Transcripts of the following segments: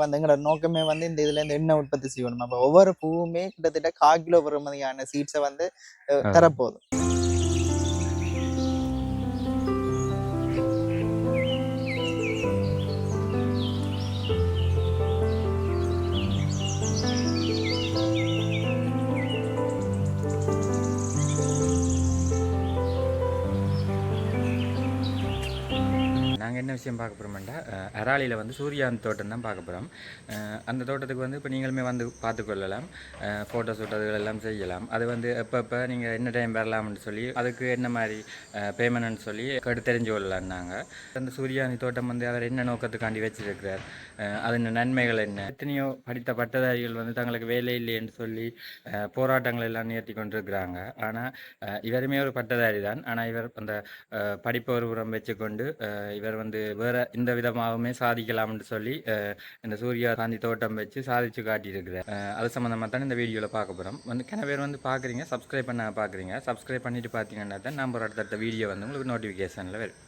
வந்து எங்களோட நோக்கமே வந்து இந்த இதுல இருந்து எண்ணெய் உற்பத்தி செய்யணும் அப்ப ஒவ்வொரு பூவுமே கிட்டத்தட்ட கால் கிலோ பெறுமதியான சீட்ஸை வந்து. தரப்போகுது விஷயம் பார்க்க போகிறோம்டா அராலியில் வந்து சூரியாந்த் தோட்டம் தான் பார்க்க போகிறோம் அந்த தோட்டத்துக்கு வந்து இப்போ நீங்களுமே வந்து பார்த்துக்கொள்ளலாம் ஃபோட்டோ ஷூட் அதுகள் எல்லாம் செய்யலாம். அது வந்து எப்பப்போ நீங்கள் என்ன டைம் வரலாம்னு சொல்லி அதுக்கு என்ன மாதிரி பேமெண்ட்னு சொல்லி கடு தெரிஞ்சு கொள்ளலான்னாங்க அந்த சூரியாந்தி தோட்டம் வந்து அவர் என்ன நோக்கத்துக்காண்டி வச்சுருக்கிறார்? அதன் நன்மைகள் என்ன? எத்தனையோ படித்த பட்டதாரிகள் வந்து தங்களுக்கு வேலை இல்லைன்னு சொல்லி போராட்டங்கள் எல்லாம் நிறுத்தி கொண்டிருக்கிறாங்க. ஆனால் இவருமே ஒரு பட்டதாரி தான். ஆனால் இவர் அந்த படிப்பு ஒரு புறம் வச்சுக்கொண்டு இவர் வந்து வேற இந்த விதமாகவுமே சாதிக்கலாம்னு சொல்லி இந்த சூர்யா காந்தி தோட்டம் வச்சு சாதிச்சு காட்டியிருக்கிறார். அது சம்மந்தமாக தான் இந்த வீடியோவில் பார்க்க போகிறோம் வந்து கிண பேர் வந்து பார்க்குறீங்க சப்ஸ்கிரைப் பண்ண பார்க்குறீங்க. சப்ஸ்கிரைப் பண்ணிட்டு பார்த்தீங்கன்னா தான் நம்ம அடுத்தடுத்த வீடியோ வந்து உங்களுக்கு நோட்டிஃபிகேஷனில் வரும்.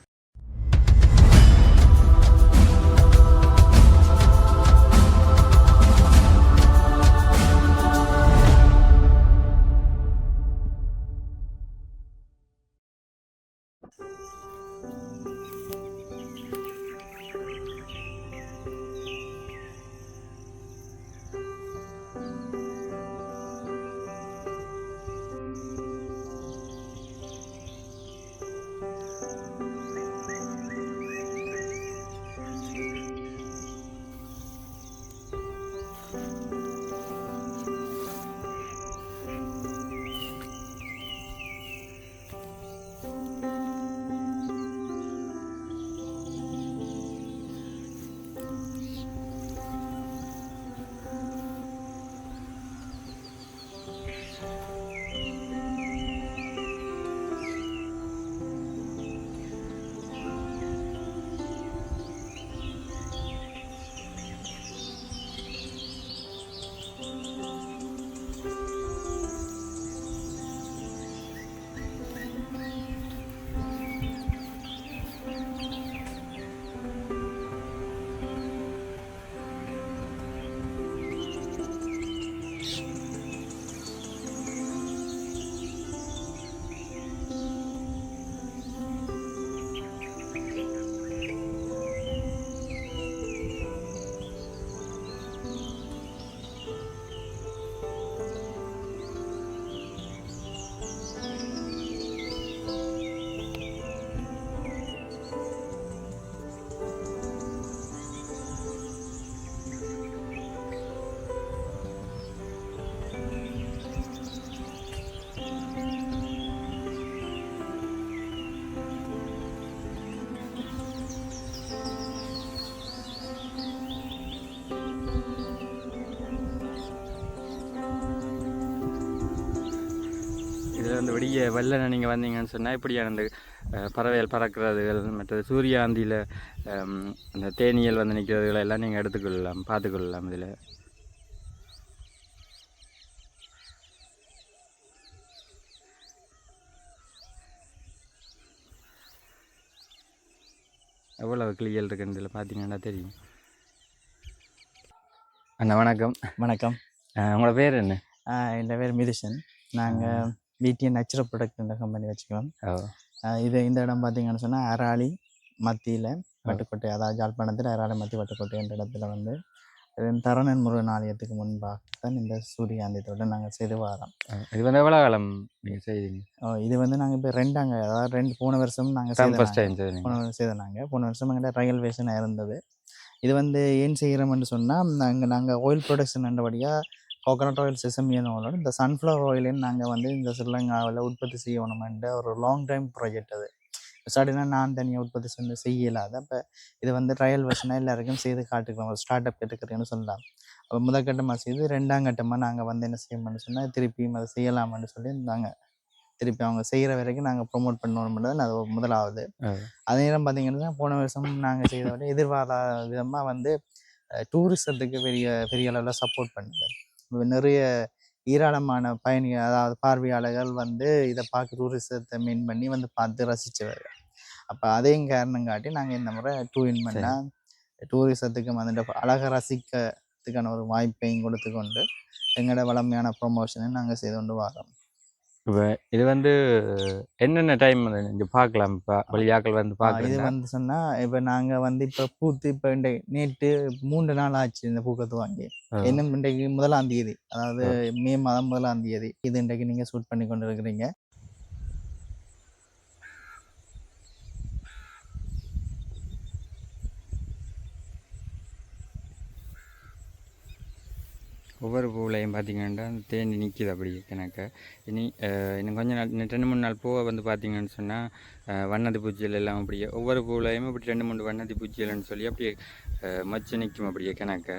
விடிய வெள்ளனை நீங்கள் வந்தீங்கன்னு சொன்னால் இப்படியான அந்த பறவைகள் பறக்கிறதுகள் மற்றது சூரியாந்தியில் அந்த தேனியல் வந்து நிற்கிறதுகள் எல்லாம் நீங்கள் எடுத்துக்கொள்ளலாம் பார்த்துக்கொள்ளலாம் இதில். எவ்வளவு கிளியல் இருக்குன்னு இதில் பார்த்தீங்கன்னா தெரியும். அண்ணா வணக்கம். வணக்கம். உங்களோட பேர் என்ன? ஆஹ் என் பேர் மிதுஷன் நாங்கள் பிடிஎன் நேச்சுரல் ப்ராடக்ட் இந்த கம்பெனி ஆஹ் இது இந்த இடம் பார்த்தீங்கன்னு சொன்னால் அராளி மத்தியில் வட்டுக்கோட்டை அதாவது ஜாழ்ப்பாணத்தில் அராளி மத்தி வட்டுக்கோட்டை என்ற இடத்துல வந்து தரணன் முருகன் ஆலயத்துக்கு முன்பாக தான் இந்த சூரியகாந்தி தோட்டம் நாங்கள் செய்து வரோம் இது வந்து எவ்வளோ காலம் நீங்கள் செய்தீங்க? ஓ, இது வந்து நாங்கள் இப்போ ரெண்டாங்க அதாவது ரெண்டு போன வருஷம் நாங்கள் போன வருஷம் செய்தாங்க போன வருஷம் எங்கிட்ட ரயில் வேஷனாக இருந்தது. இது வந்து ஏன் செய்கிறோம்னு சொன்னால் நாங்கள் நாங்கள் ஆயில் ப்ரொடக்ஷன் என்றபடியாக கோகனட் ஆயில் செசமியனோட இந்த சன்ஃப்ளவர் ஆயிலையும் நாங்கள் வந்து இந்த ஸ்ரீலங்காவில் உற்பத்தி செய்யணுமென்ற ஒரு லாங் டைம் ப்ராஜெக்ட் அது. ஸ்டார்டிங்னா நான் தனியாக உற்பத்தி செஞ்சு செய்யலாத அப்போ இது வந்து ட்ரையல் வெர்ஷனாக எல்லாருக்கும் செய்து காட்டுக்கிறோம் ஒரு ஸ்டார்ட் அப் எடுக்கிறேன்னு சொல்லலாம் அப்போ முதற்கட்டமாக செய்து ரெண்டாம் கட்டமாக நாங்கள் வந்து என்ன செய்யணும்னு சொன்னால் திருப்பியும் அதை செய்யலாமான்னு சொல்லி இருந்தாங்க. திருப்பி அவங்க செய்கிற வரைக்கும் நாங்கள் ப்ரொமோட் பண்ணணும்ன்றது அது முதலாவது. அதே நேரம் பார்த்தீங்கன்னா போன வருஷம் நாங்கள் செய்த விட எதிர்பாராத விதமாக வந்து டூரிசத்துக்கு பெரிய பெரிய அளவில் சப்போர்ட் பண்ணுது. நிறைய ஏராளமான பயணிகள் அதாவது பார்வையாளர்கள் வந்து இதை பார்க்க டூரிசத்தை மீன் பண்ணி வந்து பார்த்து ரசிச்சவர் அப்போ அதையும் காரணம் காட்டி நாங்கள் இந்த முறை டூ இன் பண்ணால் டூரிசத்துக்கும் அந்த அழகை ரசிக்கிறதுக்கான ஒரு வாய்ப்பையும் கொடுத்து கொண்டு எங்களோட வளமையான ப்ரொமோஷனை நாங்கள் செய்து கொண்டு வரோம். இப்போ இது வந்து என்னென்ன டைம் இங்கே பார்க்கலாம் இப்போ வழியாக்கள் வந்து ஆ, இது வந்து சொன்னால் இப்போ நாங்கள் வந்து இப்போ பூத்து இப்போ இந்த நேற்று மூன்று நாள் ஆச்சு இந்த பூக்கத்து வாங்கி. இன்னும் இன்றைக்கு முதலாம் தேதி அதாவது மே மாதம் முதலாம் தேதி. இது இன்றைக்கு நீங்கள் ஷூட் பண்ணி கொண்டு இருக்கிறீங்க ஒவ்வொரு பூவிலையும் பார்த்தீங்கன்னா தேனி நிற்கிது அப்படி கணக்க. இனி இன்னும் கொஞ்ச நாள் இன்னும் ரெண்டு மூணு நாள் பூவை வந்து பார்த்தீங்கன்னு சொன்னால் வண்ணத்து பூச்சிகள் எல்லாம் அப்படியே ஒவ்வொரு பூவிலையும் இப்படி ரெண்டு மூணு வண்ணத்து பூச்சிகள்னு சொல்லி அப்படியே மச்சு நிற்கும் அப்படியே கணக்க.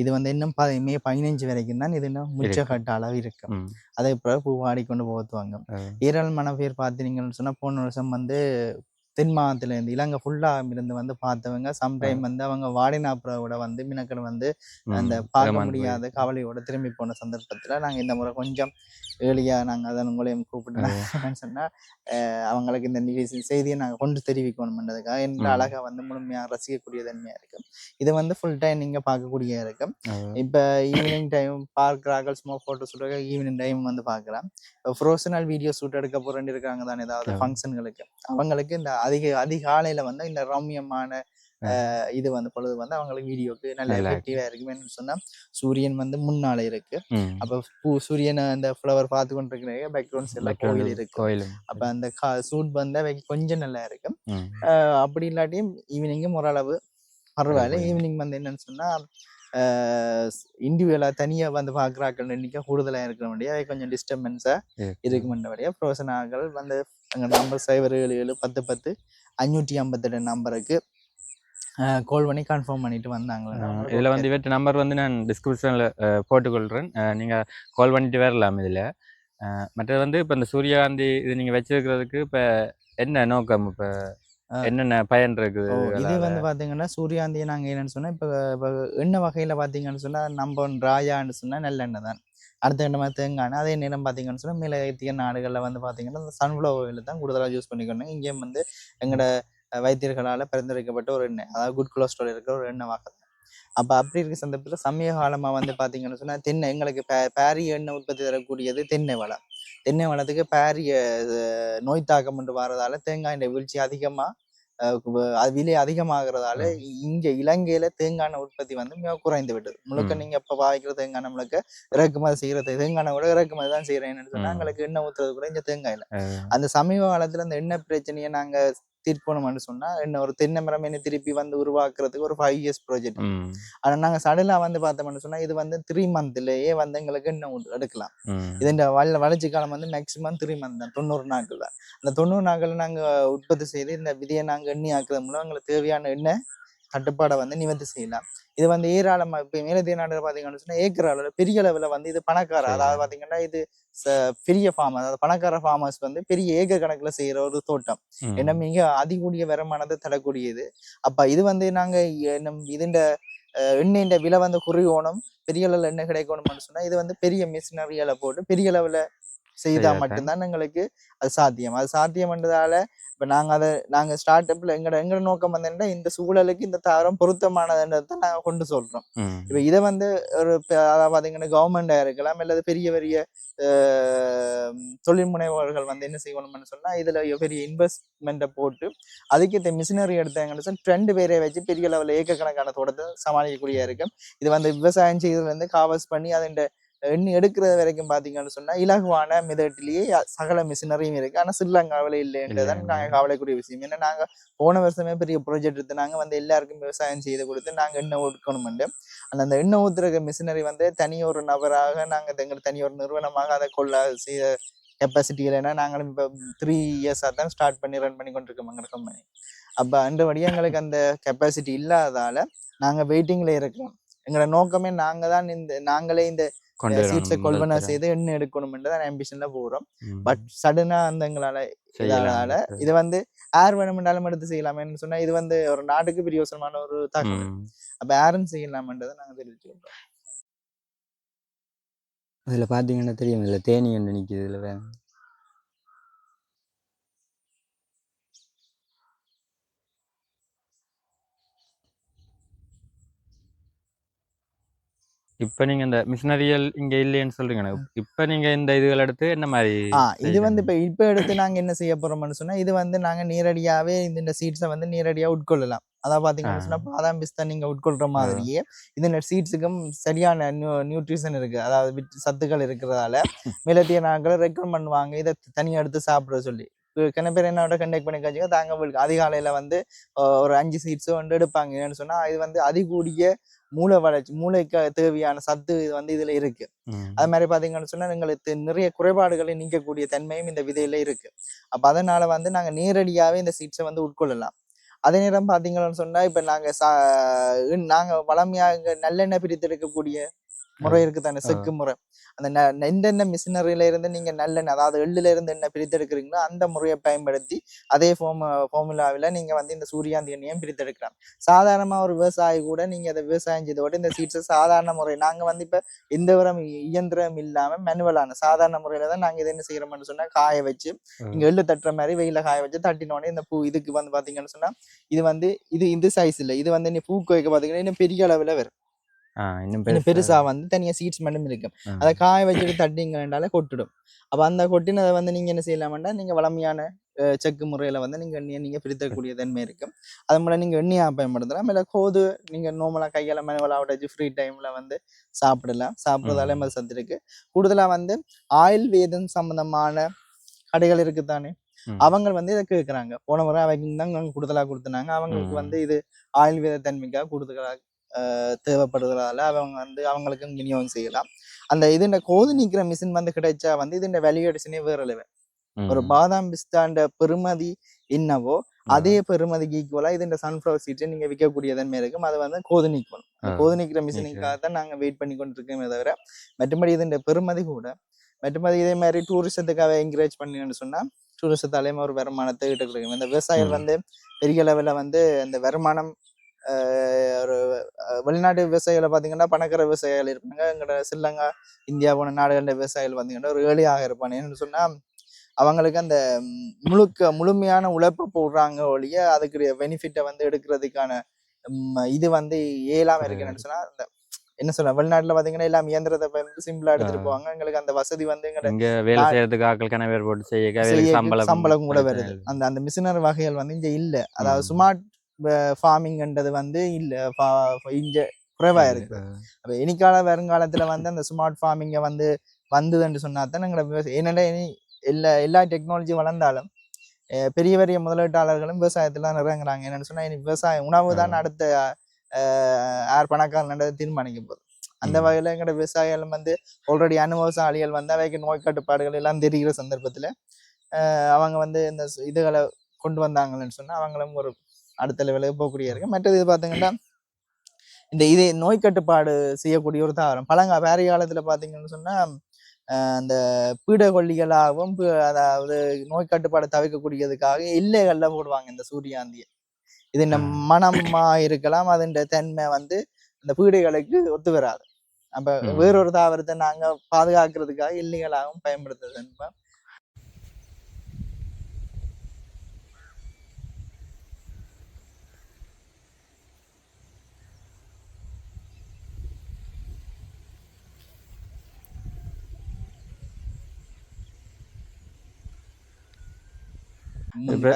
இது வந்து இன்னும் மே பதினஞ்சு வரைக்கும் தான் இது இன்னும் முச்சக்கட்ட அளவு இருக்கும். அதை பிறகு பூ வாடி கொண்டு போத்துவாங்க ஏராளமான பேர் பார்த்தீங்கன்னு சொன்னால் போன வருஷம் வந்து தென் மாதத்துல இருந்து இலங்கை ஃபுல்லாக இருந்து வந்து பார்த்தவங்க சம்டைம் வந்து அவங்க வாடினாப்புறவோட வந்து மினக்கடை வந்து. அந்த பார்க்க முடியாத கவலையோட திரும்பி போன சந்தர்ப்பத்தில் நாங்கள் இந்த முறை கொஞ்சம் ஏர்லியாக நாங்கள் அதை உங்களையும் கூப்பிட்டு சொன்னால் அவங்களுக்கு இந்த நிகழ்ச்சி செய்தியை நாங்கள் கொண்டு தெரிவிக்கணும்ன்றதுக்காக என்ற ம். அழகை வந்து முழுமையாக ரசிக்கக்கூடிய தன்மையாக இருக்கும். இது வந்து ஃபுல் டைம் நீங்கள் பார்க்கக்கூடிய இருக்கும். இப்போ ஈவினிங் டைம் பார்க்குறாங்க சும்மா ஃபோட்டோ ஷூட்டாக ஈவினிங் டைம் வந்து பார்க்கலாம். இப்போ ப்ரொஃபஷனல் வீடியோ ஷூட் எடுக்க போகிறேன்னு இருக்காங்க தானே ஏதாவது. ஃபங்க்ஷன்களுக்கு அவங்களுக்கு இந்த அதிக அதிகாலையில் வந்து இந்த ரம்யமான இது வந்து பொழுது வந்து அவங்களுக்கு வீடியோக்கு நல்ல இருக்கும் என்னன்னு சொன்னால் சூரியன் வந்து முன்னால இருக்கு. அப்போ பூ சூரியனை அந்த ஃப்ளவர் பார்த்து கொண்டு இருக்கிற பேக்ரவுண்ட்ஸ் எல்லாம் கோயில் இருக்கு. கோயிலும் அப்போ அந்த சூட் வந்து கொஞ்சம் நல்லா இருக்கும். அப்படி இல்லாட்டியும் ஈவினிங்கும் ஓரளவு பரவாயில்ல. ஈவினிங் வந்து என்னன்னு சொன்னால் இண்டிவிஜுவலாக தனியாக வந்து பார்க்குறாக்கள் எண்ணிக்கை கூடுதலாக இருக்கிற முடியாது கொஞ்சம் டிஸ்டர்பன்ஸாக இருக்குமென்றபடியாக ப்ரோசனாக்கள் வந்து எங்கள் நம்பர் சைபர் ஏழு ஏழு பத்து பத்து. அஞ்சூற்றி ஐம்பத்தெட்டு நம்பருக்கு கால் பண்ணி கன்ஃபார்ம் பண்ணிட்டு வந்தாங்க இதில் வந்து இவற்றை நம்பர் வந்து நான் டிஸ்கிரிப்ஷனில் போட்டுக்கொள்கிறேன் நீங்கள் கால் பண்ணிட்டு வரலாம் இதில். மற்றது வந்து இப்போ இந்த சூரியகாந்தி இது நீங்கள் வச்சிருக்கிறதுக்கு இப்போ என்ன நோக்கம்? இப்போ. என்னென்ன பயன் இருக்குது? இது? வந்து பார்த்தீங்கன்னா சூரியாந்தியை நாங்கள் என்னன்னு சொன்னால் இப்போ இப்போ எண்ணெய் வகையில் பார்த்தீங்கன்னு சொன்னால் நம்ம ராயான்னு சொன்னால் நல்லெண்ணெய் தான். அடுத்த எண்ணெய் தேங்காய் அதே நேரம் பார்த்தீங்கன்னு சொன்னால் மேலத்திய நாடுகளில் வந்து பார்த்தீங்கன்னா இந்த சன்ஃப்ளவர் ஆயில் தான் கூடுதலாக யூஸ் பண்ணிக்கணும். இங்கேயும் வந்து எங்களோட வைத்தியர்களால் பரிந்துரைக்கப்பட்ட ஒரு எண்ணெய் அதாவது குட் கொலஸ்ட்ரால் இருக்கிற ஒரு எண்ணெய் வகை அப்போ அப்படி இருக்க சந்தர்ப்பத்தில் சமீப காலமாக வந்து பார்த்தீங்கன்னு சொன்னால் தென்னை எங்களுக்கு பே பேரிய எண்ணெய் உற்பத்தி தரக்கூடியது தென்னை வளம். தென்னை வளத்துக்கு பேரிய நோய் தாக்கம் என்று வரதால தேங்காயின் வீழ்ச்சி அதிகமாக விலை அதிகமாகிறதால இங்க இலங்கையில தேங்காய் உற்பத்தி வந்து மிக குறைந்து விட்டது முழுக்க. நீங்க இப்ப பாய்க்கிற தேங்காய் முழுக்க இறக்குமதி செய்யறது தேங்காய் கூட இறக்குமதி தான் செய்யறேன்னு சொன்னா. எங்களுக்கு எண்ணெய் ஊத்துறது கூட இந்த தேங்காயில அந்த சமீப காலத்துல அந்த எண்ணெய் பிரச்சனையை நாங்க தீர்க்கணும்னு சொன்னா என்ன ஒரு தென்னை மரம் என்ன திருப்பி வந்து உருவாக்குறதுக்கு ஒரு ஃபைவ் இயர்ஸ் ப்ராஜெக்ட் ஆனா நாங்க சடலா வந்து பார்த்தோம்னு சொன்னா இது வந்து த்ரீ மந்த்லயே வந்து எங்களுக்கு ஊ- எடுக்கலாம். இதன் வள வளர்ச்சி காலம் வந்து மேக்ஸிமம் த்ரீ மந்த் தான் தொண்ணூறு நாட்கள் தான் அந்த தொண்ணூறு நாட்கள் நாங்க உற்பத்தி செய்து இந்த விதையை நாங்க எண்ணெய் ஆக்குறது மூலம் எங்களுக்கு தேவையான எண்ணெய் தட்டுப்பாடை வந்து நிவர்த்தி செய்யலாம் இது வந்து ஏராளமா இப்போ மேலதிக நாடுகள் பார்த்தீங்கன்னு சொன்னா ஏக்கர் அளவில் பெரிய அளவில் வந்து இது பணக்கார. அதாவது பார்த்தீங்கன்னா இது பெரிய ஃபார்ம் அதாவது பணக்கார ஃபார்மர்ஸ் வந்து பெரிய ஏக்கர் கணக்குல செய்யற ஒரு தோட்டம் ம். ஏன்னா மிக அதிகூடிய வருமானத்தை தரக்கூடியது அப்ப இது வந்து நாங்க என்ன இதுண்ட எண்ணெயின் விலை வந்து குறையணும் பெரிய அளவில் எண்ணெய் கிடைக்கணும்னு சொன்னா இது வந்து பெரிய மிஷினரியால போட்டு பெரிய அளவுல செய்தா. மட்டும்தான் எங்களுக்கு அது சாத்தியம். அது சாத்தியம்ன்றதால இப்ப நாங்க அதை நாங்க ஸ்டார்ட் அப்ல எங்கட எங்கட நோக்கம் வந்து இந்த சூழலுக்கு இந்த தரம் பொருத்தமானதுன்றதை நாங்க கொண்டு சொல்றோம். இப்ப இதை வந்து ஒரு அதாவது பாத்தீங்கன்னா கவர்மெண்டா இருக்கலாம் அல்லது பெரிய பெரிய தொழில் முனைவோர்கள் வந்து என்ன செய்யணும்னு சொன்னா இதுல பெரிய இன்வெஸ்ட்மெண்ட்டை போட்டு அதுக்கு இந்த மிஷினரி எடுத்தாங்கன்னு சொல்லி ரெண்டு பேரை வச்சு பெரிய லெவலில் ஏக்கக்கணக்கான தோட்டத்தை சமாளிக்கக்கூடிய இருக்கும். இது வந்து விவசாயம் செய்யறதுல இருந்து காவஸ் பண்ணி அதன் எண்ணி எடுக்கிறது வரைக்கும் பாத்தீங்கன்னு சொன்னா இலகுவான மிதட்டிலேயே சகல மிஷினரியும் இருக்கு. ஆனா ஸ்ரீலங்காவில இல்லைன்றதான் இல்லை. நாங்க கவலைக்கூடிய விஷயம். ஏன்னா நாங்க போன வருஷமே பெரிய ப்ராஜெக்ட் எடுத்து நாங்க வந்து எல்லாருக்கும் விவசாயம் செய்து கொடுத்து நாங்க எண்ணெய் ஊற்றணும்ண்டு அந்த அந்த எண்ணெய் ஊத்துற மிஷினரி வந்து தனி ஒரு நபராக நாங்க எங்களுக்கு தனி ஒரு நிறுவனமாக அதை கொள்ள செய்ய கெப்பாசிட்டி இல்லைன்னா நாங்களும் இப்போ த்ரீ இயர்ஸாக தான் ஸ்டார்ட் பண்ணி ரன் பண்ணி கொண்டிருக்கோம் எங்கள் கம்பெனி அப்போ அந்தபடி எங்களுக்கு அந்த கெப்பாசிட்டி இல்லாதால நாங்கள் வெயிட்டிங்கில் இருக்கிறோம். எங்களோட நோக்கமே நாங்கள் தான் இந்த நாங்களே இந்த சீட்ஸை கொள்வனை. செய்து எண்ணெய் எடுக்கணும்ன்றது ஆம்பிஷனில் போகிறோம் ம். பட் சடனாக அந்த எங்களால் இது வந்து யார் வேணுமென்றாலும் எடுத்து செய்யலாமேன்னு சொன்னா இது வந்து ஒரு நாட்டுக்கு பிரியோசனமான ஒரு தகவல் ம். அப்ப யாரும் செய்யலாமன்றதை நாங்க தெரிவிச்சுக்கிறோம் இதில் பார்த்தீங்கன்னா தெரியும் இதில் தேனி ஒன்று நிற்கிது இதில் இப்போ நீங்க இந்த மிஷினரியல் இங்க இல்லைன்னு சொல்றீங்க இப்போ நீங்க இந்த இதுகள் எடுத்து என்ன மாதிரி இது வந்து? இப்போ இப்போ எடுத்து நாங்க என்ன செய்ய போறோம்னு சொன்னா இது வந்து நாங்க நேரடியாவே இந்த இந்த சீட்ஸை வந்து நேரடியா உட்கொள்ளலாம். அதாவது பாத்தீங்கன்னு சொன்னா பாதாம் பிஸ்தா நீங்க உட்கொள்ற மாதிரியே இந்த சீட்ஸுக்கும் சரியான நியூ நியூட்ரிஷன் இருக்கு. அதாவது சத்துக்கள் இருக்கிறதால மிலத்திய நாட்களை ரெக்கமெண்ட் பண்ணுவாங்க. இதை தனியா எடுத்து சாப்பிட சொல்லி. கிண பேர் என்னோட கண்டெக்ட் பண்ணி காய்ச்சிங்க தாங்க உங்களுக்கு அதிகாலையில வந்து ஒரு அஞ்சு சீட்ஸோ வந்து எடுப்பாங்க. ஏன்னு சொன்னா இது வந்து அதிகூடிய மூளை வளர்ச்சி மூளைக்கு தேவையான சத்து இது வந்து இதுல இருக்கு. அது மாதிரி பாத்தீங்கன்னு சொன்னா எங்களுக்கு நிறைய குறைபாடுகளை நீக்கக்கூடிய தன்மையும் இந்த விதையில இருக்கு. அப்ப அதனால வந்து நாங்க நேரடியாவே இந்த சீட்ஸை வந்து உட்கொள்ளலாம். அதே நேரம் பாத்தீங்கன்னு சொன்னா இப்ப நாங்க சா நாங்க வளமையா இங்க நல்லெண்ணெய் பிரித்தெடுக்கக்கூடிய முறை இருக்கு தானே செக்கு முறை. அந்த எந்தெந்த மிஷினரியில இருந்து நீங்க நல்லெண்ணெய் அதாவது எள்ளுல இருந்து எண்ணெய் பிரித்தெடுக்கிறீங்களோ அந்த முறையை பயன்படுத்தி அதே ஃபார்ம் ஃபார்முலாவில் நீங்க வந்து இந்த சூரியாந்தி எண்ணெயும் பிரித்தெடுக்கலாம். சாதாரணமா ஒரு விவசாயி கூட நீங்க அதை விவசாயம் செய்தோட இந்த சீட்ஸை சாதாரண முறை. நாங்க வந்து இப்ப எந்த ஒரு இயந்திரம் இல்லாம மேனுவலான சாதாரண முறையில தான் நாங்க இதை என்ன செய்யறோம்னு சொன்னா காய வச்சு இங்க எள்ளு தட்டுற மாதிரி வெயில காய வச்சு தட்டினோடனே இந்த பூ இதுக்கு வந்து பாத்தீங்கன்னு சொன்னா இது வந்து இது இந்த சைஸ் இல்ல இது வந்து நீ பூக்கு வைக்க பாத்தீங்கன்னா இன்னும் பெரிய அளவுல வரும். இன்னும் பெருசா வந்து தனியா சீட்ஸ் மட்டும் இருக்கும். அதை காய வச்சுட்டு தட்டிங்கன்றாலே கொட்டிடும். அப்ப அந்த கொட்டினதை வந்து நீங்க என்ன செய்யலாம்னா நீங்க வளமையான செக்கு முறையில வந்து நீங்க எண்ணெயை நீங்க பிரித்தக்கூடிய தன்மை இருக்கும். அது மூலம் நீங்க எண்ணெயா பயன்படுத்தலாம். இல்ல கோது நீங்க நார்மலா கையால மேனுவலா உடைச்சு ஃப்ரீ டைம்ல வந்து சாப்பிடலாம். சாப்பிடுறதாலே அது சத்து இருக்கு? கூடுதலா வந்து ஆயுர்வேதம் சம்பந்தமான கடைகள் இருக்குதானே. அவங்க வந்து இதை கேட்குறாங்க போன முறை அவங்க தான் கூடுதலா கொடுத்துனாங்க. அவங்களுக்கு. வந்து இது ஆயுர்வேத தன்மைக்காக கூடுதலா அஹ், தேவைப்படுறதால அவங்க வந்து அவங்களுக்கும் விநியோகம் செய்யலாம் அந்த இதுண்ட கோது நீக்கிற மிஷின் வந்து கிடைச்சா வந்து இதுண்ட வேல்யூடேஷனே வேற level. ஒரு. பாதாம் பிஸ்தாண்ட பெருமதி என்னவோ அதே பெருமதிக்கு ஈக்குவலா இது இந்த சன்ஃப்ளவர் சீட்ஸை நீங்க விற்கக்கூடிய தன்மை இருக்கும் அது வந்து கோது நீக்கணும் அந்த கோது நீக்கிற மிஷினுக்காக தான் நாங்க வெயிட் பண்ணி கொண்டு இருக்கோமே தவிர மற்றபடி இது இந்த பெருமதி கூட மற்றபடி இதே மாதிரி டூரிசத்துக்காக என்கரேஜ் பண்ணீங்கன்னு சொன்னா டூரிசத்தாலேயும் ஒரு வருமானத்தை ஈட்ட கிடைக்கும் இந்த விவசாயிகள். வந்து பெரிய லெவலில் வந்து இந்த வருமானம் ஒரு வெளிநாட்டு விவசாயிகளை பார்த்தீங்கன்னா பணக்கார விவசாயிகள் இருப்பாங்க எங்களோட ஸ்ரீலங்கா இந்தியா போன நாடுகளில் விவசாயிகள் பார்த்தீங்கன்னா ஒரு ஏழையாக இருப்பாங்க என்னன்னு சொன்னா அவங்களுக்கு அந்த முழுக்க முழுமையான உழைப்பு போடுறாங்க ஒழிய அதுக்குரிய பெனிஃபிட்டை வந்து எடுக்கிறதுக்கான இது வந்து இயலாம இருக்குன்னு சொன்னா அந்த என்ன சொல்ல வெளிநாட்டுல பாத்தீங்கன்னா எல்லாம் இயந்திரத்தை பயன்படுத்தி சிம்பிளா எடுத்துட்டு. போவாங்க எங்களுக்கு அந்த வசதி வந்து இங்க வேலை செய்யறதுக்கு ஆட்கள் கணவர் போட்டு செய்ய சம்பளம் கூட வருது. அந்த அந்த மிஷினரி வகைகள் வந்து இங்க இல்ல அதாவது. ஸ்மார்ட் ஃபார்மிங்ன்றது வந்து இல்ல இங்க குறைவா இருக்கு அப்ப இனிக்கால வருங்காலத்துல வந்து அந்த ஸ்மார்ட் ஃபார்மிங்க வந்து வந்ததுன்னு சொன்னா தான் எங்களை விவசாயம் ஏன்னா இனி எல்லா எல்லா டெக்னாலஜி வளர்ந்தாலும் பெரிய பெரிய முதலீட்டாளர்களும் விவசாயத்துல தான் இறங்குறாங்க என்னன்னு சொன்னா இனி விவசாயம் உணவு தான். அடுத்த யார் பணக்காரன்றதை தீர்மானிக்க போகுது அந்த. வகையில எங்களோட விவசாயிகள் வந்து ஆல்ரெடி அனுபவசாலிகள் வந்து அவைக்கு நோய் கட்டுப்பாடுகள் எல்லாம் தெரிகிற சந்தர்ப்பத்துல அவங்க வந்து இந்த இதுகளை கொண்டு வந்தாங்கன்னு சொன்னா அவங்களும் ஒரு அடுத்த லெவலுக்கு போகக்கூடிய இருக்கு மற்றது இது பாத்தீங்கன்னா இந்த இது நோய் கட்டுப்பாடு செய்யக்கூடிய ஒரு தாவரம் பழங்கா வேற காலத்துல பாத்தீங்கன்னு சொன்னா அஹ் அந்த பீடகொல்லிகளாகவும் அதாவது நோய் கட்டுப்பாடு தவிர்க்கக்கூடியதுக்காக எல்லைகள்ல போடுவாங்க இந்த சூரியாந்தியை இது இந்த. மனமா இருக்கலாம் அதன் தன்மை வந்து இந்த பீடைகளுக்கு ஒத்து வராது அப்ப. வேறொரு தாவரத்தை நாங்க பாதுகாக்கிறதுக்காக எல்லைகளாகவும் பயன்படுத்துறது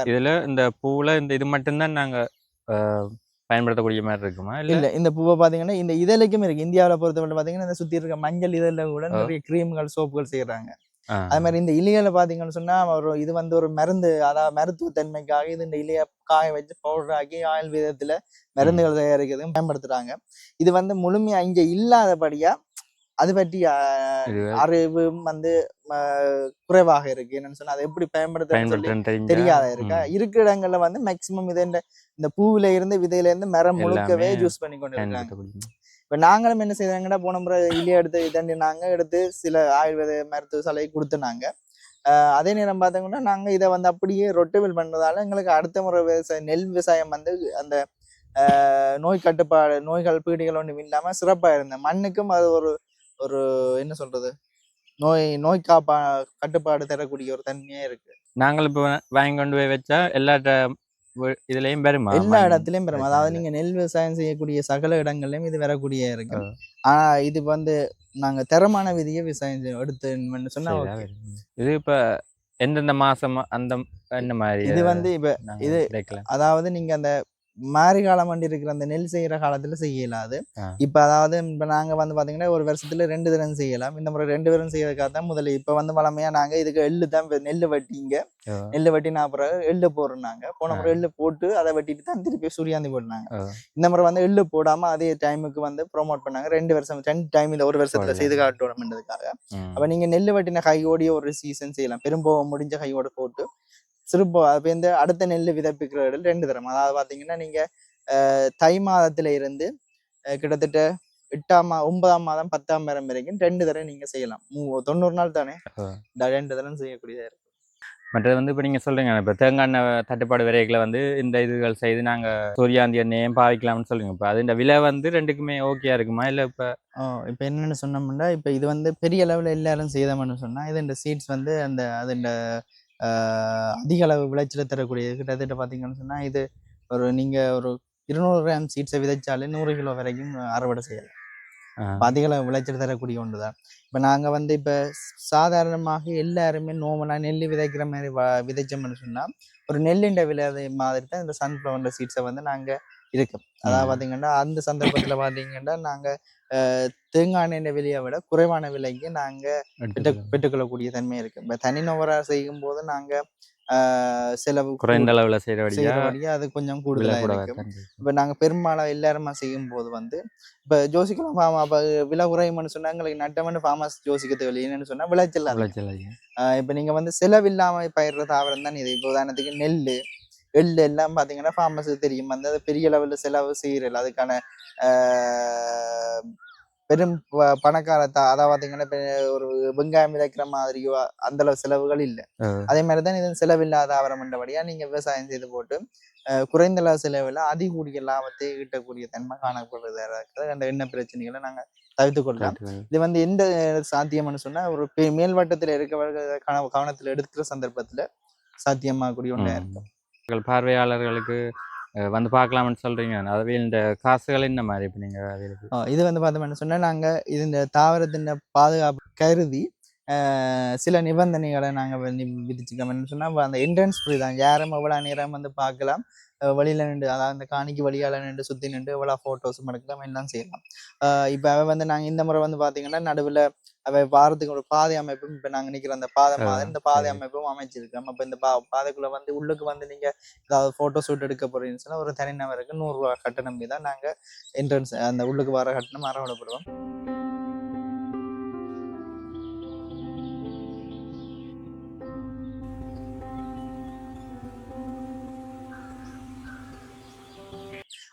இதுல இந்த பூவுல இந்த இது மட்டும்தான் நாங்க அஹ், பயன்படுத்தக்கூடிய மாதிரி இருக்குமா? இல்ல? இந்த பூவை பாத்தீங்கன்னா இந்த இதழுக்கும் இருக்கு. இந்தியாவுல பொறுத்தவரை பாத்தீங்கன்னா இந்த சுத்தி இருக்க மஞ்சள் இதழ்ல கூட. நிறைய கிரீம்கள் சோப்புகள் செய்யறாங்க அது மாதிரி இந்த இலையில பாத்தீங்கன்னு சொன்னா ஒரு இது வந்து ஒரு மருந்து அதாவது மருத்துவ தன்மைக்காக இது இந்த இலைய காய வச்சு பவுடர் ஆக்கி ஆயுர்வேதத்துல மருந்துகள் தயாரிக்கிறதுக்கும் பயன்படுத்துறாங்க. இது வந்து முழுமையா இங்க இல்லாதபடியா அது பற்றி அறிவும் வந்து குறைவாக இருக்கு. என்னன்னு சொன்னா அதை எப்படி தெரிஞ்சா தெரியாத இருக்கா? இருக்கிற இடங்கள்ல வந்து மேக்சிமம் இது இந்த பூவில இருந்து விதையில இருந்து மரம் முழுக்கவே யூஸ் பண்ணி கொண்டு இருக்காங்க இப்ப நாங்களும் என்ன செய்தாங்கன்னா போன முறை இலையை எடுத்து இதண்டி நாங்க எடுத்து சில ஆயுர்வேத மருத்துவ சாலையை கொடுத்துனாங்க. அதே நேரம் பார்த்தோம்னா நாங்க இதை வந்து அப்படியே ரொட்டபிள் பண்ணதால எங்களுக்கு அடுத்த முறை விவசாயம் நெல் விவசாயம் வந்து அந்த நோய் கட்டுப்பாடு நோய்கள் பீடிகள் ஒன்றும் இல்லாம சிறப்பா இருந்தது. மண்ணுக்கும் அது ஒரு ஒரு என்ன சொல்றது? நோய் நோய் காப்பா கட்டுப்பாடு தரக்கூடிய ஒரு தன்மையே இருக்கு. நாங்கள் இப்போ வாங்கி கொண்டு போய் வச்சா எல்லா இதுலயும் வருமா எல்லா இடத்துலயும் பெறும் அதாவது நீங்க நெல் விவசாயம் செய்யக்கூடிய சகல இடங்கள்லயும் இது வரக்கூடிய இருக்கு. ஆனா இது வந்து நாங்க தரமான விதியை விவசாயம் எடுத்துன்னு சொன்னா. இது இப்ப எந்தெந்த மாசம் அந்த என்ன மாதிரி இது வந்து இப்ப இது- அதாவது நீங்க அந்த மாரி காலம் வண்டி இருக்கிற அந்த நெல் செய்யற காலத்துல செய்யலாது. இப்ப அதாவது இப்ப நாங்க வந்து பாத்தீங்கன்னா ஒரு வருஷத்துல ரெண்டு தரம் செய்யலாம் இந்த முறை ரெண்டு தரம் செய்யறதுக்காக தான் முதல்ல இப்ப வந்து வளமையா நாங்க இதுக்கு எள்ளு தான் நெல்லு வட்டிங்க. நெல்லு வெட்டினா பிறகு எள்ளு போடுறோம் நாங்க போன. முறை எள்ளு போட்டு அதை வெட்டிட்டு தான் திருப்பி சூரியாந்தி போடுனாங்க ஓ. இந்த முறை வந்து எள்ளு போடாம அதே டைமுக்கு வந்து ப்ரோமோட் பண்ணாங்க ரெண்டு வருஷம் ரெண்டு டைம் இந்த ஒரு வருஷத்துல. செய்து காட்டணும்ன்றதுக்காக. அப்ப நீங்க நெல் வெட்டின கையோடைய ஒரு சீசன் செய்யலாம் பெரும்போ முடிஞ்ச கையோட போட்டு சிறுபோ அப்ப இந்த அடுத்த நெல் விதைப்பிக்கிற இடம் ரெண்டு தரம். அதாவது பாத்தீங்கன்னா நீங்க அஹ், தை மாதத்துல இருந்து கிட்டத்தட்ட எட்டாம் மா ஒன்பதாம் மாதம் பத்தாம் மாதம் வரைக்கும் ரெண்டு தடவை நீங்க செய்யலாம். மூ- தொண்ணூறு நாள் தானே? ரெண்டு தடவை செய்யக்கூடியதா இருக்கு. மற்றது வந்து இப்போ நீங்கள் சொல்கிறீங்க இப்போ தேங்காய் எண்ணெய் தட்டுப்பாடு விரைகளை வந்து இந்த இதுகள் செய்து நாங்கள் சூரியாந்தி எண்ணெயும் பாவிக்கலாம்னு சொல்லுங்க. இப்போ அது இந்த விலை வந்து ரெண்டுக்குமே ஓகேயா இருக்குமா? இல்லை இப்போ இப்போ என்னென்னு சொன்னோம்னா இப்போ இது வந்து பெரிய அளவில் எல்லாரும் செய்தோம்னு சொன்னா இது இந்த சீட்ஸ் வந்து அந்த அது இந்த அதிக அளவு விளைச்சலை தரக்கூடியது. கிட்டத்தட்ட பார்த்தீங்கன்னு சொன்னா இது ஒரு நீங்க ஒரு இருநூறு கிராம் சீட்ஸை விதைச்சாலே நூறு கிலோ வரைக்கும் அறுவடை செய்யலாம். அதிக அளவு விளைச்சல் தரக்கூடிய ஒன்று தான் இப்போ நாங்கள் வந்து இப்போ சாதாரணமாக எல்லாருமே நோமலாக நெல் விதைக்கிற மாதிரி வ- விதைச்சோம்னு சொன்னா ஒரு நெல்லுண்ட விலை அதே மாதிரி தான் இந்த சன்ஃப்ளவர் சீட்ஸை வந்து நாங்க இருக்கோம் அதாவது. பார்த்தீங்கன்னா அந்த சந்தர்ப்பத்துல பார்த்தீங்கன்னா நாங்க அஹ், தேங்காய் எண்ணெய் விலையை விட குறைவான விலைக்கு நாங்க பெற்று பெற்றுக்கொள்ளக்கூடிய தன்மை இருக்கு. இப்போ தனிநபரா செய்யும் போது நாங்க ஆஹ், செலவு குறைந்த அளவில் செய்கிறபடியா செய்யறபடியா அது கொஞ்சம் விலை கூடுதலா கூட இருக்கு இப்போ நாங்க பெரும்பாலும் எல்லாருமா செய்யும் போது வந்து இப்போ ஜோசிக்கலாம் ஃபார்ம் அப்போ விலை குறையும்னு சொன்னா எங்களுக்கு நட்டம்னு ஃபார்மஸ் யோசிக்க தேவையில்லை என்னன்னு சொன்னா விளைச்சல். விளைச்சல் இப்போ நீங்க வந்து செலவில்லாம பயிர்ற தாவரம் தான் இது. இப்போ உதாரணத்துக்கு நெல் எள்ளு எல்லாம் பார்த்தீங்கன்னா ஃபார்மஸுக்கு தெரியும். வந்து அது பெரிய லெவலில் செலவு செய்யறல அதுக்கான ஆஹ், பெரும் பணக்கார பார்த்தீங்கன்னா இப்போ ஒரு வெங்காயம் விதைக்கிற மாதிரியோ அந்த அளவு செலவுகள் இல்லை. அதே மாதிரி தான் இது செலவில்லாத ஆவரம் என்றபடியா நீங்க விவசாயம் செய்து போட்டு குறைந்த அளவு செலவில் அதிகூடிய லாபத்தை ஈட்டக்கூடிய தன்மை காணப்படுறதா அந்த எண்ணெய் பிரச்சனைகளை நாங்க தவிர்த்து கொள்ளலாம். இது வந்து எந்த சாத்தியம்னு சொன்னா ஒரு மேல்வட்டத்துல இருக்கவர்கள் கவ கவனத்துல எடுக்கிற சந்தர்ப்பத்துல சாத்தியமாகக்கூடிய ஒன்றா இருக்கும். பார்வையாளர்களுக்கு வந்து பார்க்கலாம்னு சொல்றீங்க. அதாவது இந்த காசுகள் என்ன மாதிரி இப்போ நீங்கள் இது வந்து பார்த்தோம்னு சொன்னால் நாங்கள் இது இந்த தாவரத்தின் பாதுகாப்பு கருதி சில நிபந்தனைகளை நாங்க வந்து விதிச்சுக்கோம்னு சொன்னா அப்ப அந்த என்ட்ரன்ஸ் ஃப்ரீ தான். யாரும் எவ்வளவு நேரம் வந்து பார்க்கலாம் அஹ், வெளியில நின்று அதாவது அந்த காணிக்கு வழியால நின்று சுத்தி நின்று எவ்வளவு போட்டோஸும் எடுக்கலாம் எல்லாம் செய்யலாம். இப்ப அவ வந்து நாங்க இந்த முறை வந்து பாத்தீங்கன்னா நடுவுல அவ வாரத்துக்கு ஒரு பாதை அமைப்பும் இப்ப நாங்க நிக்கிற அந்த பாதை மாதிரி இந்த பாதை. அமைப்பும் அமைச்சிருக்கோம். அப்ப இந்த பா பாதைக்குள்ள வந்து உள்ளுக்கு வந்து நீங்க ஏதாவது போட்டோ ஷூட் எடுக்க போறீங்கன்னு சொன்னா ஒரு தனிநபருக்கு நூறு ரூபாய் கட்டணம் தான் நாங்க என்ட்ரன்ஸ் அந்த உள்ளுக்கு வர கட்டணம் அறவிடப்படுவோம்.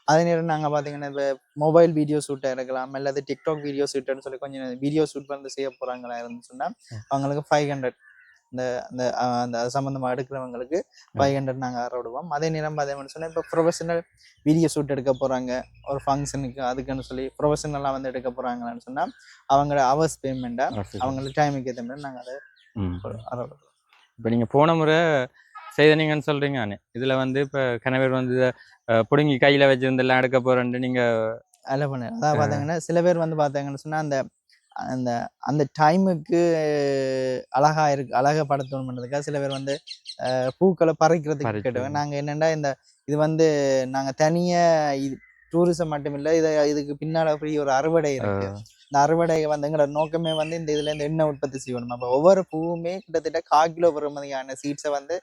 அதே நேரம் நாங்கள் பார்த்தீங்கன்னா இப்போ மொபைல் வீடியோ ஷூட்டாக இருக்கலாம் அல்லது டிக்டாக் வீடியோ ஷூட்டுன்னு சொல்லி கொஞ்சம் வீடியோ ஷூட் வந்து செய்ய போகிறாங்களா இருந்து சொன்னால் அவங்களுக்கு ஃபைவ் ஹண்ட்ரட் இந்த அந்த அந்த அது சம்மந்தமாக எடுக்கிறவங்களுக்கு ஃபைவ் ஹண்ட்ரட் நாங்கள் அறவிடுவோம். அதே நேரம் அதே மாதிரி சொன்னால் இப்போ ப்ரொஃபஷனல் வீடியோ ஷூட் எடுக்க போகிறாங்க ஒரு ஃபங்க்ஷனுக்கு அதுக்குன்னு சொல்லி ப்ரொஃபஷனலாக வந்து எடுக்க போகிறாங்களான்னு சொன்னால் அவங்களோட அவர்ஸ் பேமெண்ட்டாக அவங்களுக்கு டைமுக்கு ஏற்ற மாதிரி நாங்கள் அதை இப்போ நீங்கள் போன முறை செய்தனீங்கன்னு சொல்றீங்க நானே. இதில் வந்து இப்போ கணவர் வந்து பிடுங்கி கையில் வச்சிருந்தெல்லாம் எடுக்க போகிறேன்ட்டு நீங்கள் அதில் பண்ண அதாவது பார்த்தாங்கன்னா சில பேர் வந்து பார்த்தாங்கன்னு சொன்னால் அந்த அந்த அந்த டைமுக்கு அழகா இருக்கு அழகா படுத்தணுன்றதுக்காக சில பேர் வந்து பூக்களை பறிக்கிறதுக்கு பறிக்கிறது. கேட்டவங்க. நாங்கள் என்னென்னா இந்த இது வந்து நாங்கள் தனியாக இது டூரிசம் மட்டும் இல்லை இது இதுக்கு பின்னால் பெரிய ஒரு அறுவடை இருக்கு. இந்த அறுவடை வந்து எங்களோட நோக்கமே வந்து இந்த இதுல இருந்து எண்ணெய் உற்பத்தி செய்யணும். அப்போ ஒவ்வொரு பூவுமே கிட்டத்தட்ட கால் கிலோ பெறுமதியான சீட்ஸை வந்து.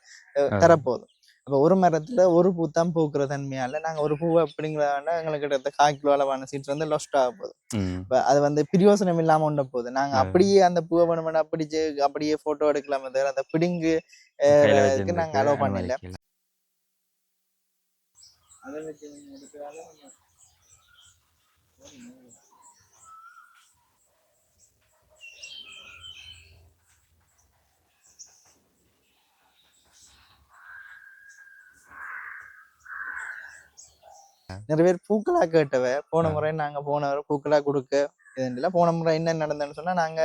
தரப்போகுது அப்போ ஒரு மரத்துல ஒரு பூ தான் பூக்கிற தன்மையால நாங்க ஒரு பூவை அப்படிங்கிறதால எங்களுக்கு கிட்டத்தட்ட கால் கிலோ அளவான சீட்ஸ் வந்து லொஸ்ட் ஆக போகுது இப்ப அது வந்து பிரயோசனம் இல்லாம உண்ட போகுது நாங்க. அப்படியே அந்த பூவை வேணுமென அப்படிச்சு அப்படியே போட்டோ எடுக்கலாமே தவிர அந்த பிடிங்கு கையில் அஹ், வச்சிருந்ததுக்கு நாங்க allow நிறைய பேர் பூக்களா கேட்டவ போன. முறை நாங்க போனவர் பூக்களா கொடுக்க இதுல போன முறை என்ன நடந்ததுன்னு சொன்னா நாங்க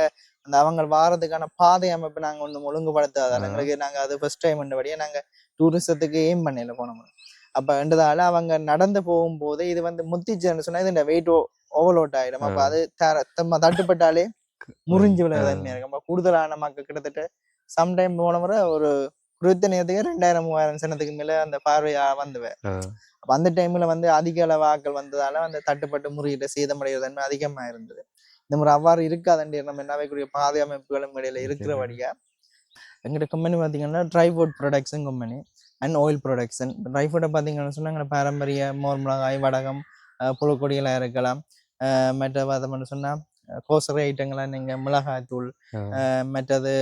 அந்த அவங்க வாரத்துக்கான பாதை அமைப்பு நாங்க ஒண்ணு ஒழுங்குபடுத்தாதால. எங்களுக்கு நாங்க அது ஃபர்ஸ்ட் டைம் பண்ணபடியே நாங்க டூரிசத்துக்கு எய்ம் பண்ணல போன முறை. அப்ப என்றதால அவங்க நடந்து போகும்போது இது வந்து முத்திச்சுன்னு சொன்னா இது இந்த வெயிட் ஓவர்லோட் ஆயிடும். அப்ப அது தட்டுப்பட்டாலே முறிஞ்சு தன்மையா இருக்கும். கூடுதலான மக்கள் கிட்டத்தட்ட சம்டைம் போன முறை ஒரு குறித்த நேரத்துக்கு ரெண்டாயிரம் மூவாயிரம் சனத்துக்கு மேல அந்த பார்வையா வந்துவேன். அப்ப அந்த டைம்ல வந்து அதிக அளவு ஆட்கள் வந்ததால அந்த தட்டுப்பட்டு முறியிட்ட சேதமடைகிற தன்மை அதிகமா இருந்தது. இந்த முறை அவ்வாறு இருக்காதுன்ற நம்ம என்னவைக்குரிய பாதுகாப்புகளும் இடையில இருக்கிறபடியா எங்கிட்ட கம்பெனி பார்த்தீங்கன்னா ட்ரைவுட் production company and oil production ட்ரைவுட்டை பார்த்தீங்கன்னு சொன்னா எங்களோட பாரம்பரிய மோர் மிளகாய் வடகம் புழுக்கொடிகளாக இருக்கலாம். மற்ற பார்த்தோம்னு சொன்னால் கோசரை ஐட்டங்களாக நீங்கள் மிளகாய் தூள் ஆ. அஹ் மற்றது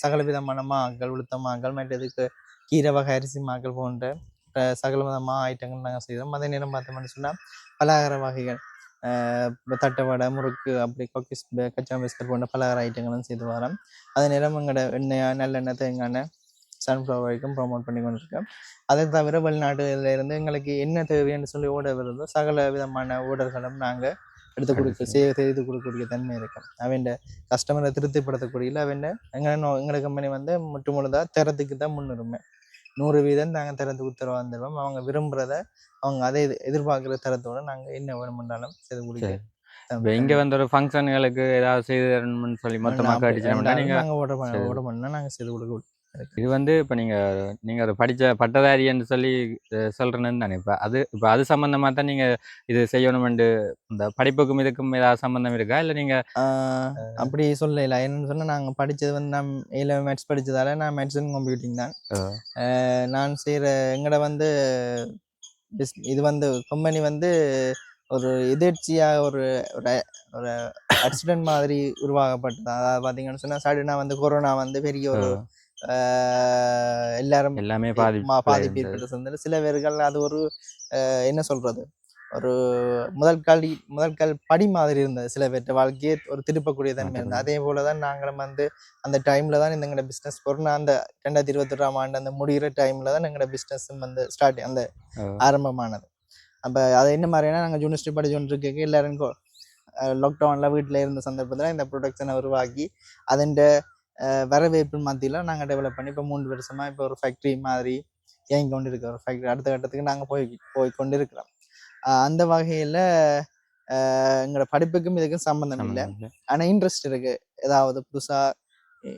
சகல விதமான மாக்கள் உளுத்த மாக்கள் மற்றதுக்கு கீரை வகை அரிசி மாக்கள் போன்ற அஹ் சகல விதமான ஐட்டங்கள் நாங்கள் செய்தோம். அதே நேரம் பார்த்தோம்னு சொன்னால் பலகார வகைகள் தட்டை வடை முறுக்கு அப்படி கொக்கிஸ் கச்சா பிஸ்கட் போன்ற பலகார ஐட்டங்களும் செய்து வரோம். அதே நேரம் எங்களோட எண்ணெய் நல்லெண்ணெய் தேங்காய் எண்ணெய் சன்ஃப்ளவர் வரைக்கும் ப்ரோமோட் பண்ணி கொண்டிருக்கோம். அதை தவிர வெளிநாட்டுல இருந்து எங்களுக்கு என்ன தேவைன்னு சொல்லி ஓட வருதோ சகல விதமான ஓடர்களும் நாங்கள் எடுத்து கொடுக்க செய்ய செய்து கொடுக்கக்கூடிய தன்மை இருக்கும். அவன் கஸ்டமரை திருப்திப்படுத்தக்கூடிய அவன் எங்க நோ- எங்களோட கம்பெனி வந்து முற்று முழுதாக தரத்துக்கு தான் முன்னுரிமை. நூறு வீதம் நாங்கள் தரத்துக்கு உத்தரவாக தருவோம் அவங்க விரும்புகிறத அவங்க அதை எதிர்- எதிர்பார்க்குற தரத்தோட நாங்கள் என்ன வேணுமென்றாலும் செய்து கொடுக்க இப்போ இங்க வந்து ஒரு ஃபங்க்ஷனுகளுக்கு ஏதாவது செய்து தரணும்னு சொல்லி மொத்தமாக நீங்க நாங்கள் ஓட பண்ண. ஓட பண்ணால் நாங்கள் செய்து கொடுக்க இது வந்து இப்போ நீங்க நீங்க ஒரு படிச்ச பட்டதாரின்னு சொல்லி தானே இப்போ அது இப்போ அது சம்பந்தமா தான் நீங்க இது செய்யணுமெண்டு இந்த படிப்புக்கும் இதுக்கும் ஏதாவது சம்பந்தம் இருக்கா? இல்லை நீங்க ஆஹ் அப்படி சொல்லல. என்னன்னு சொன்னா நாங்க படிச்சது வந்து நான் ஏல மேத்ஸ் படிச்சதால நான் மேத்ஸ் அண்ட் கம்ப்யூட்டிங் தான். நான் செய்யற எங்கட வந்து இது வந்து கம்பெனி வந்து ஒரு எதிர்ச்சியா ஒரு ஒரு ஆக்சிடென்ட் மாதிரி உருவாக்கப்பட்டது. அதாவது பாத்தீங்கன்னு சொன்னா சடனா வந்து கொரோனா வந்து பெரிய ஒரு எல்லாரும் எல்லாமே மா- பாதிப்பு. ஏற்பட்ட சில பேர்கள் அது ஒரு அஹ், என்ன சொல்றது? ஒரு முதல் கல்வி முதல் கல் படி மாதிரி இருந்தது. சில பேர்ட்ட வாழ்க்கையே ஒரு திருப்பக்கூடிய தன்மை இருந்தது. அதே போல தான் நாங்களும் வந்து அந்த டைம்ல தான் இந்த எங்களோட பிஸ்னஸ் கொரோனா அந்த ரெண்டாயிரத்தி இருபத்தொராம் ஆண்டு அந்த முடிகிற டைம்ல தான் எங்களோட பிஸ்னஸ் வந்து ஸ்டார்ட் அந்த ஆரம்பமானது. அப்போ அது என்ன மாதிரினா நாங்கள் யூனிவர்சிட்டி படிச்சுட்டு இருக்க எல்லாரும் லாக்டவுனில் வீட்டில் இருந்த சந்தர்ப்பத்தில் இந்த ப்ரொடக்ஷனை உருவாக்கி அதன் வரவேற்பு மத்தியில் நாங்கள் டெவலப் பண்ணி இப்போ மூணு வருஷமா இப்போ ஒரு ஃபேக்ட்ரி மாதிரி இயங்கி கொண்டு இருக்க ஒரு ஃபேக்ட்ரி அடுத்த கட்டத்துக்கு நாங்கள் போய் போய் கொண்டு இருக்கிறோம் அந்த வகையில் எங்களோட படிப்புக்கும் இதுக்கும் சம்மந்தம் இல்லை. ஆனால் இன்ட்ரெஸ்ட் இருக்கு. ஏதாவது புதுசாக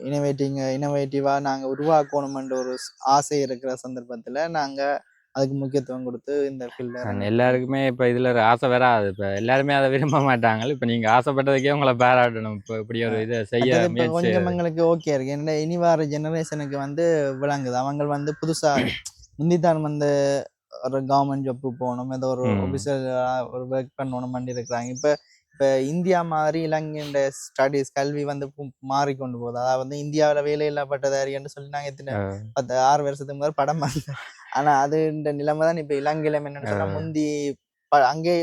இனோவேட்டிங் இனோவேட்டிவாக நாங்கள் உருவாக்கணுமென்ற ஒரு ஆசை இருக்கிற சந்தர்ப்பத்தில் நாங்கள் அதுக்கு முக்கியத்துவம் கொடுத்து இந்த ஃபீல்டில் எல்லாருக்குமே இப்போ இதுல ஒரு ஆசை வராது இப்போ எல்லாருமே அதை விரும்ப மாட்டாங்க. இப்போ நீங்க ஆசைப்பட்டதுக்கே உங்களை பாராட்டணும் இப்போ இப்படி ஒரு இதை செய்ய கொஞ்சம் எங்களுக்கு ஓகே இருக்கு. என்ன இனி வர ஜெனரேஷனுக்கு வந்து விளங்குது. அவங்க வந்து புதுசா முந்தித்தான் வந்து ஒரு கவர்மெண்ட் ஜாப்பு போகணும். ஏதோ ஒரு. ஒபிஷியல் ஒரு ஒர்க் பண்ணணும் பண்ணி இருக்கிறாங்க. இப்போ இப்போ இந்தியா மாதிரி இலங்கையோட ஸ்டடீஸ் கல்வி வந்து மாறிக்கொண்டு போகுது. அதாவது வந்து இந்தியாவில் வேலையில்லா பட்டதாரின்னு சொல்லி நாங்கள் எத்தனை பத்து ஆறு வருஷத்துக்கு முதல் படம் ஆனா அது இந்த நிலைமை தான் இப்ப இலங்கையில என்னன்னு சொன்னா. முந்தி ப- அங்கே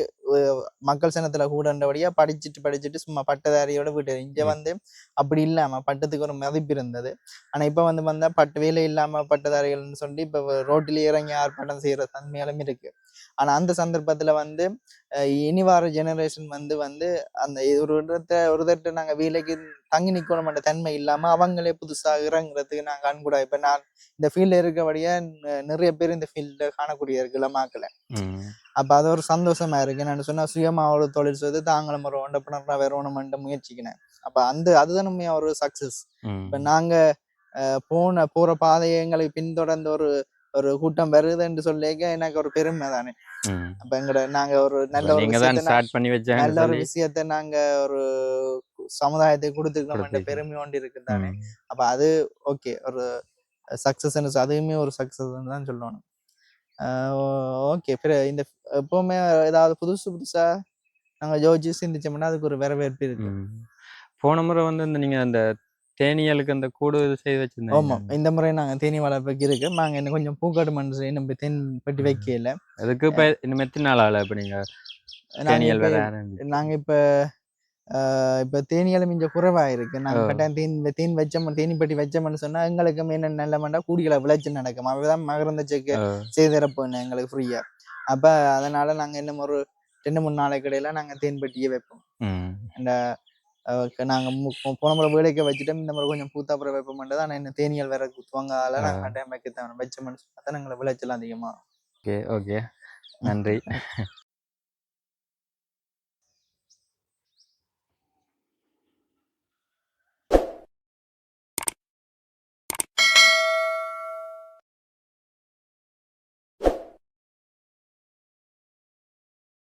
மக்கள் சனத்துல கூடண்டபடியா படிச்சுட்டு படிச்சுட்டு சும்மா பட்டதாரியோட விட்டு இங்க. வந்து அப்படி இல்லாம பட்டத்துக்கு ஒரு மதிப்பு இருந்தது ஆனா இப்ப வந்து வந்தா பட்டு வேலை இல்லாம பட்டதாரிகள்னு சொல்லி இப்ப ரோட்டில இறங்கி ஆர்ப்பாட்டம் செய்யற தன்மையாலும் இருக்கு ஆனா அந்த சந்தர்ப்பத்துல வந்து இனி வர ஜெனரேஷன் வந்து வந்து அந்த ஒரு இடத்த ஒரு இடத்த நாங்க வேலைக்கு தங்கி நிக்கணும்ன்ற தன்மை இல்லாம அவங்களே புதுசா இறங்குறதுக்கு நாங்க அன்கூடா இப்ப நான் இந்த ஃபீல்ட்ல இருக்கபடியா நிறைய பேர் இந்த ஃபீல்ட்ல காணக்கூடிய ம், அப்ப அது ஒரு சந்தோஷமா இருக்கு. என்னன்னு சொன்னா சுயமா ஒரு தொழில் செய்து தாங்களும் ஒரு ஒண்டப்பினரா வரணும்னு முயற்சிக்கினேன் அப்ப அந்த அதுதான் ஒரு சக்சஸ் ம். இப்ப நாங்க அஹ், போன போற பாதையை எங்களுக்கு பின்தொடர்ந்து ஒரு ஒரு கூட்டம் வருதுன்னு சொல்லிக்க எனக்கு ஒரு பெருமை தானே. அப்ப எங்கட நாங்க ஒரு நல்ல ஒரு நல்ல ஒரு விஷயத்த நாங்க ஒரு சமுதாயத்துக்கு கொடுத்துருக்கோம். பெருமை ஒன்று இருக்கு தானே. அப்ப அது ஓகே ஒரு சக்சஸ் அதுவுமே ஒரு சக்சஸ் தான் சொல்லணும். ஓகே பிற இந்த எப்பவுமே ஏதாவது புதுசு புதுசா நாங்க யோசிச்சு சிந்திச்சோம்னா அதுக்கு ஒரு வரவேற்பு இருக்கு. போன முறை வந்து இந்த நீங்க அந்த தேனியலுக்கு அந்த கூடு செய்து ஆமா. வச்சிருந்தீங்க இந்த முறை நாங்க தேனி வளர்ப்புக்கு இருக்கு. நாங்க இன்னும் கொஞ்சம் பூக்காடு மண் இன்னும் தேன் பெட்டி வைக்கல. அதுக்கு இப்ப இன்னும் எத்தனை நாள் ஆகல இப்ப நீங்க? நாங்க தேனியல் வேற ஆரம்பிச்சு. நாங்க இப்ப இப்ப தேனியாலும் இங்க குறைவா இருக்கு நாங்க ஓ. கட்டாயம் தேன் தேன் வச்சோம் தேனி பெட்டி வச்சோம்னு சொன்னா எங்களுக்கு என்ன நல்ல மண்டா கூடிகளை விளைச்சல் நடக்கும். அவதான் மகரந்த செக்கு செய்தரப்போம் எங்களுக்கு ஃப்ரீயா அப்ப அதனால நாங்க இன்னும் ஒரு ரெண்டு மூணு நாளைக்கு இடையில நாங்க தேன் பெட்டியே வைப்போம். ம். இந்த அஹ், க- நாங்க மு- போ- போன முறை வேலைக்கு வச்சுட்டோம். இந்த முறை கொஞ்சம் பூத்தாப்புறம் வைப்போம் தான். இன்னும் தேனியல் வேற குத்துவாங்க. அதெல்லாம் நாங்க கட்டாயம் வைக்க தேவை வச்சோம்னு சொன்னா தான் எங்களை விளைச்சல் அதிகமா. Okay okay. நன்றி.